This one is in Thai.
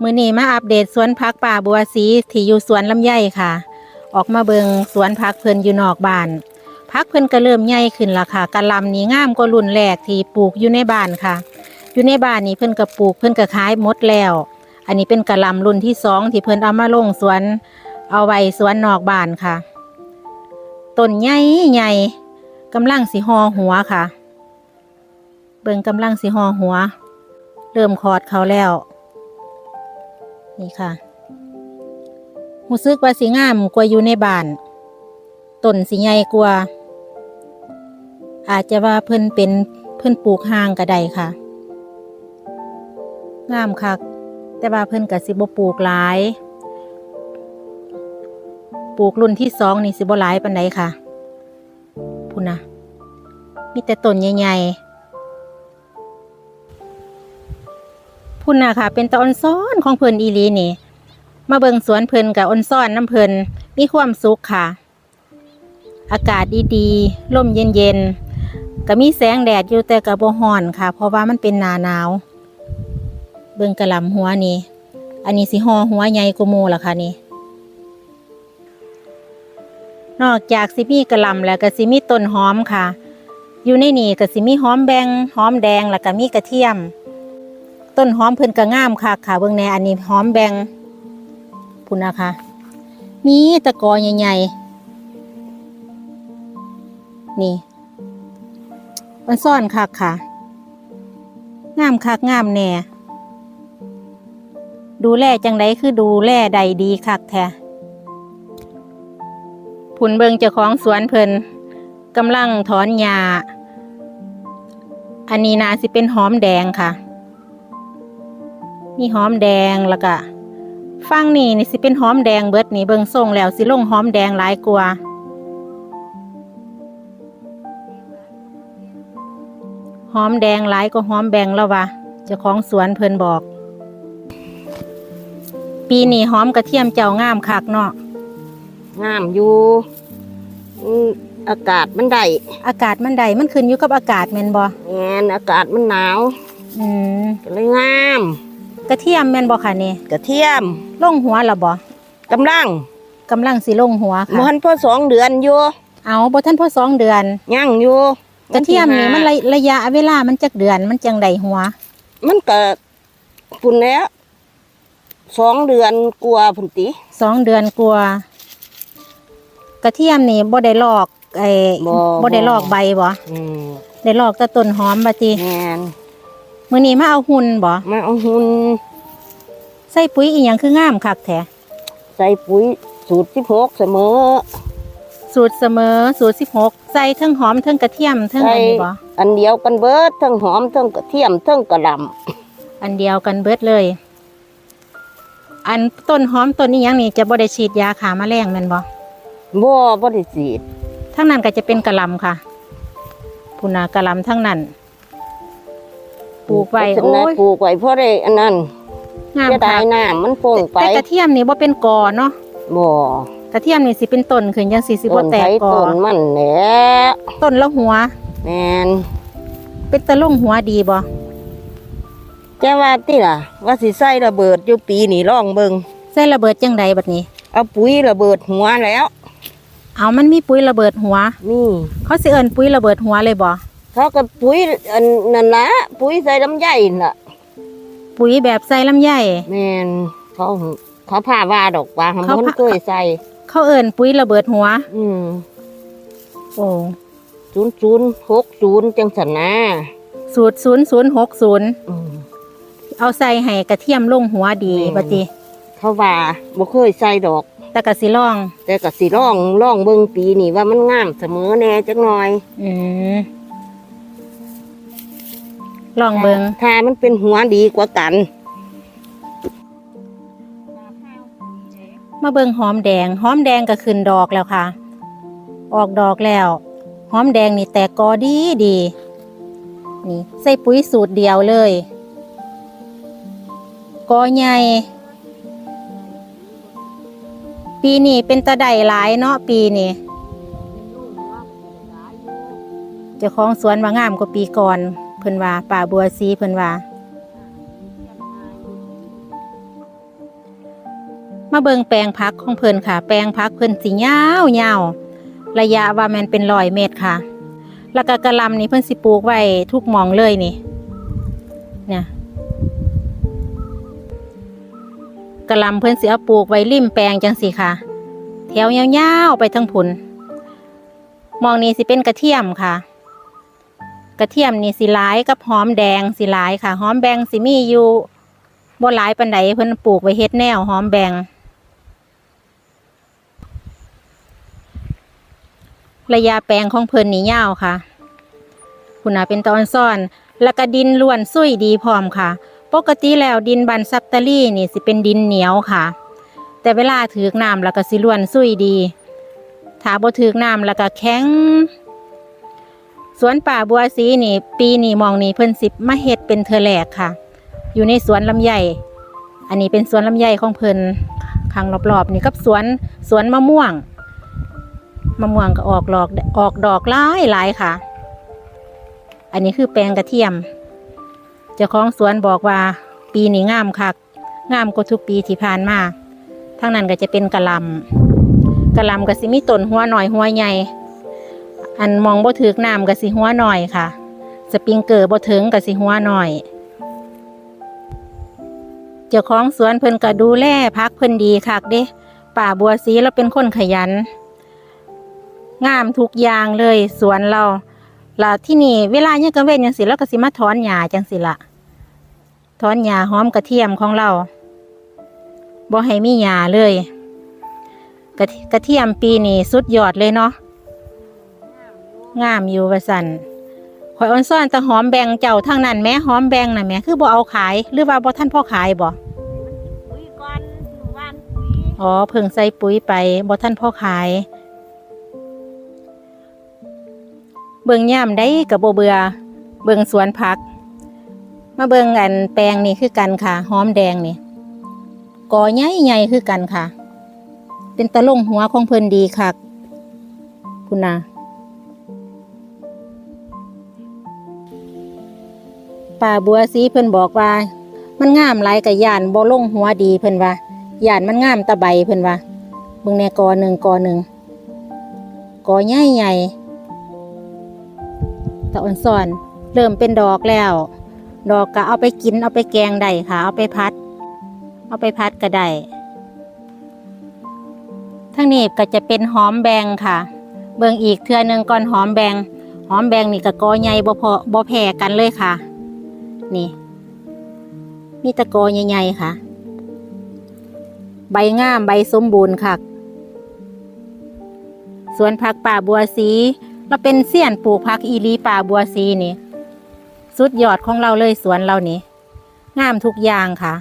มือนี้มาอัปเดตสวนผักป่าบัวสีที่อยู่สวนลำไยค่ะ ออกมาเบิงสวนผักเพิ่นอยู่นอกบ้านผักเพิ่นก็เริ่มใหญ่ขึ้นและค่ะกะลำนี่งามกว่ารุ่นแรกที่ปลูกอยู่ในบ้านค่ะ อยู่ในบ้านนี่เพิ่นก็ปลูกเพิ่นก็ขายหมดแล้ว อันนี้เป็นกะลำรุ่นที่สองที่เพิ่นเอามาลงสวน เอาไว้สวนนอกบ้านค่ะต้นใหญ่ใหญ่กำลังสิห่อหัวค่ะ เบิ่งกำลังสิห่อหัว เริ่มคอดเขาแล้ว นี่ค่ะรู้สึกว่าสิงามกว่าอยู่ในบ้านต้นสิใหญ่กว่า อาจจะว่าเพิ่นเป็นเพิ่นปลูกห่างก็ได้ค่ะ งามคักแต่ว่าเพิ่นก็สิบปลูกหลาย ปลูกรุ่นที่สองนี่สิบหลายปานใดค่ะ พุ่นนะมีแต่ต้นใหญ่ๆ พุ่นน่ะค่ะ เป็นตาออนซ้อนของเพิ่นอีลีนี่ มาเบิงสวนเพิ่นกับออนซ้อนน้ำเพิ่นมีความสุขค่ะ อากาศดีๆลมเย็นๆก็มีแสงแดดอยู่แต่ก็บ่ร้อนค่ะ เพราะว่ามันเป็นหนาหนาว เบิงกระลำหัวนี่ อันนี้สิหอหัวใหญ่กว่าหมู่ล่ะค่ะนี่นอกจากสิมีกระลำแล้วก็สิมีต้นหอมค่ะ อยู่ในนี่ก็สิมีหอมแบงหอมแดงแล้วก็มีกระเทียม ต้นหอมเพิ่นก็งามค่ะค่ะเบิ่งแหน่อันนี้หอมแบงพุ่นนะคะ มีตะกอใหญ่ๆ นี่มันซ่อนคักค่ะงามคักงามแหน่ดูแลจังไดคือดูแลใดดีคักแท้ผุนเบิงเจ้าของสวนเพิ่นกำลังถอนหญ้าอันนี้นาสิเป็นหอมแดงค่ะ มีหอมแดงแล้วก็ฟังนี่นี่สิเป็นหอมแดงเบิดนี่เบิงส่งแล้วสิลงหอมแดงหลายกว่าหอมแดงหลายก็หอมแบงแล้ววะเจ้าของสวนเพิ่นบอก ปีนี้หอมกระเทียมเจ้างามคักเนาะงามอยู่อืมอากาศมันได้อากาศมันใดมันขึ้นอยู่กับอากาศแม่นบ่แงนอากาศมันหนาว อืมก็เลยงาม กระเทียมแม่นบ่ค่ะนี่กระเทียมลงหัวแล้วบ่กำลังกำลังสิลงหัวมัค่ะนพอสองเดือนอยู่เอาบ่ทันพอสองเดือนย่างอยู่กระเทียมนี่มันระระยะเวลามันจักเดือนมันจังไดหัว มันก็พุ่นแล้วสองเดือนกลัวาพุ่นติสองเดือนกลัวากระเทียมนี่บ่ได้ลอกไอ้บ่ได้ลอกใบบ่อืมได้ลอกแต่ต้นหอมบัดติแงน มื้อนี้มาเอาหุ่นบ่มาเอาหุ่นใส่ปุ๋ยอีหยังคืองามคักแท้ใส่ปุ๋ยสูตรที่พกเสมอ สูตรเสมอสูตร16ใส่เทั้งหอมเทั้งกระเทียมเทั้งอันนี้บ่อันเดียวกันเบิดทั้งหอมทั้งกระเทียมทั้งกระหลอันเดียวกันเบิดเลย อันต้นหอมต้นนี้ยังนี่จะบ่ได้ฉีดยาขาแมลงแม่นบ่ำบ่บ่ได้สีดทั้งนั้นก็จะเป็นกะหลำค่ะพุนากะหลำทั้งนั้น ปลูกไว้จังโอ้ได้ยปลูกไว้เพราะได้อันนั้นงามจะได้ค่ะน้ำมันโป่งไปแต่กระเทียมนี่บ่เป็นกอเนาะบ่กระเทียมนี่สิเป็นต้นขึ้นยังสิสิต้บ่นแตกไผ่กอต้นมันแหละต้นละหัว แม่นเป็นตะลงหัวดีบ่แต่ว่าติล่ะ ว่าสิใส่ระเบิดอยู่ปีนี้ลองเบิ่งใส่ระเบิดจังใดบัดนี้ เอาปุ๋ยระเบิดหัวแล้ว เอามันมีปุ๋ยระเบิดหัว นี่เขาสิเอิ้นปุ๋ยระเบิดหัวเลยบ่ เขาก็ปุ๋ยอันนั่นละปุ๋ยใส่ลำไยน่ะปุ๋ยแบบใส่ลำไยแม่นเขาเขาพาว่าดอกว่าหำเขามันพาเคยใส่ เขาเอิ้นปุ๋ยระเบิดหัว อืมโอ้ศูนย์ศูนย์หกศูนย์จังสันนะสูตร0060อืมเอาใส่ให้กระเทียมลงหัวดีแม่นบัดนี้เขาว่าบ่เคยใส่ดอก แต่ก็สิลอง แต่ก็สิร่องร่องเบิ่งปีนี่ว่ามันงามเสมอแน่จักหน่อย อืม ลองเบิงถ้ามันเป็นหัวดีกว่ากัน มาเบิงหอมแดง หอมแดงก็ขึ้นดอกแล้วค่ะ ออกดอกแล้ว หอมแดงนี่แตกกอดีดี นี่ใส่ปุ๋ยสูตรเดียวเลย กอใหญ่ ปีนี้เป็นตะไดหลายเนาะปีนี้เจ้าของสวนว่างามกว่าปีก่อน เพิ่นว่าป่าบัวซีเพิ่นว่า มาเบิงแปลงพักของเพิ่นค่ะ แปลงพักเพิ่นสิยาวยาวระยะว่ามันเป็นร้อยเมตรค่ะ แล้วก็กระลำนี่เพิ่นสิปลูกไว้ทุกมองเลยนี่ เนี่ยกระลำเพิ่นสิเอาปลูกไว้ริมแปลงจังสิค่ะ แถวยาวๆไปทั้งผุนมองนี้สิเป็นกระเทียมค่ะ กระเทียมนี่สิหลายกับหอมแดงสิหลายค่ะหอมแดงสิมีอยู่บ่หลายปานใดเพิ่นปลูกไว้เฮ็ดแนวหอมแดงระยะแปลงของเพิ่นนี่ยาวค่ะ คุณอาเป็นตอนซ่อน แล้วก็ดินล้วนซุยดีพร้อมค่ะ ปกติแล้วดินบันซับตะลี่นี่สิเป็นดินเหนียวค่ะ แต่เวลาถือกน้ำแล้วก็สิล้วนซุยดี ถ้าบ่ถือกน้ำแล้วก็แข็ง สวนป่าบัวสีนี่ ปีนี้มองนี่เพิ่นสิบมาเฮ็ดเป็นเทอแรกค่ะ อยู่ในสวนลำไยอันนี้เป็นสวนลำไยของเพิ่นข้างรอบๆนี่กับสวนสวนมะม่วงมะม่วงก็ออกดอกออกดอกหลายหลายค่ะ อันนี้คือแปลงกระเทียมเจ้าของสวนบอกว่า ปีนี้งามคักงามกว่าทุกปีที่ผ่านมาทั้งนั้นก็จะเป็นกระลำกระลำก็สิมีต้นหัวหน่อยหัวใหญ่ อันมองบ่ถึกน้ำก็สิหัวหน่อยค่ะ สปริงเกอร์บ่ถึงก็สิหัวหน่อย เจ้าของสวนเพิ่นก็ดูแลพักเพิ่นดีคักเด้ป่าบัวสีเราเป็นคนขยัน งามทุกอย่างเลยสวนเราล่ะที่นี่เวลาเนี่ยกลางเว้นจังสิเราก็สิมาถอนหญ้าจังสิละถอนหญ้าหอมกระเทียมของเราบ่ให้มีหญ้าเลย กระกระเทียมปีนี้สุดยอดเลยเนาะ งามอยู่ว่าสันข่อยออนซ่อนแต่หอมแบงเจ้าทางนั้นแหม่หอมแบงน่ะแหม่คือบ่เอาขายหรือว่าบ่ท่านพ่อขายบ่ปุ๋ยก่อนหมู่บ้านปุ๋ยอ๋อเพิ่งใส่ปุ๋ยไปบ่ท่านพ่อขาย เบิ่งย่ามได้ก็บ่เบื่อเบิ่งสวนผัก มาเบิ่งอันแปลงนี่คือกันค่ะหอมแดงนี่กอใหญ่ๆคือกันค่ะ เป็นตะลงหัวของเพิ่นดีคักคุณน่ะ ป่าบัวสีเพิ่นบอกว่า มันงามหลายกับย่านบ่ลงหัวดีเพิ่นว่าย่านมันงามตะใบเพิ่นว่าเบิ่งแน่กอหนึ่งกอหนึ่งกอใหญ่ใหญ่ตะอ่อนซ่อนเริ่มเป็นดอกแล้ว ดอกก็เอาไปกินเอาไปแกงได้ค่ะ เอาไปพัด เอาไปพัดก็ได้ทั้งนี้ก็จะเป็นหอมแบงค่ะ เบิ่งอีกเทื่อหนึงก่อนหอมแบง หอมแบงนี่ก็กอใหญ่บ่พอบ่แพ้กันเลยค่ะ นี่ มีตะกอใหญ่ๆค่ะ ใบงามใบสมบูรณ์ค่ะสวนผักป่าบัวสีเราเป็นเสี้ยนปลูกผักอีลีป่าบัวสีนี่ สุดยอดของเราเลยสวนเรานี่ งามทุกอย่างค่ะ